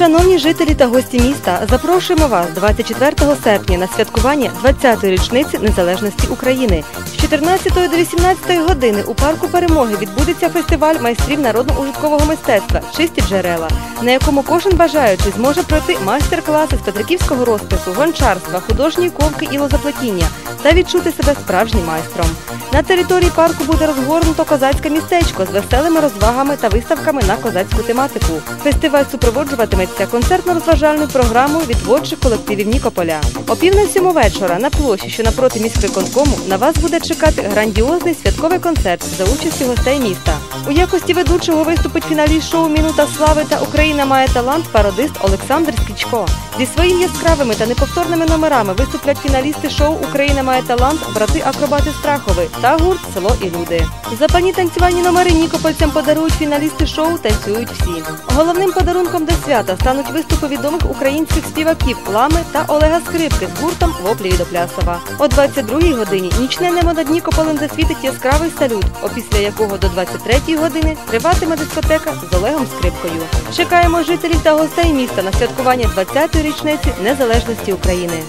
Шановні жителі та гості міста, запрошуємо вас 24 серпня на святкування 20-ї річниці незалежності України. З 14 до 18 години у парку перемоги відбудеться фестиваль майстрів народно-ужиткового мистецтва Чисті джерела, на якому кожен бажаючий зможе пройти майстер-класи з петриківського розпису, гончарства, художньої ковки і лозоплетіння та відчути себе справжнім майстром. На території парку буде розгорнуто козацьке містечко з веселими розвагами та виставками на козацьку тематику. Фестиваль супроводжуватиметься концертно-розважальною програмою від творчих колективів Нікополя. О пів на сьому вечора на площі, що напроти міськвиконкому, на вас буде чекати грандіозний святковий концерт за участю гостей міста. У якості ведучого виступить фіналіст шоу Мінута слави та Україна має талант пародист Олександр Скічко. Зі своїми яскравими та неповторними номерами виступлять фіналісти шоу Україна має талант, брати акробати Страхови та гурт Село і люди. Запальні танцювальні номери нікопольцям подарують фіналісти шоу Танцюють всі. Головним подарунком до свята стануть виступи відомих українських співаків Лами та Олега Скрипки з гуртом Воплі до Плясова. О 22-й годині нічне небо над Нікополем засвітить яскравий салют, опісля якого до 23-ї години триватиме дискотека з Олегом Скрипкою. Чекаємо жителів та гостей міста на святкування 20-ї річниці незалежності України.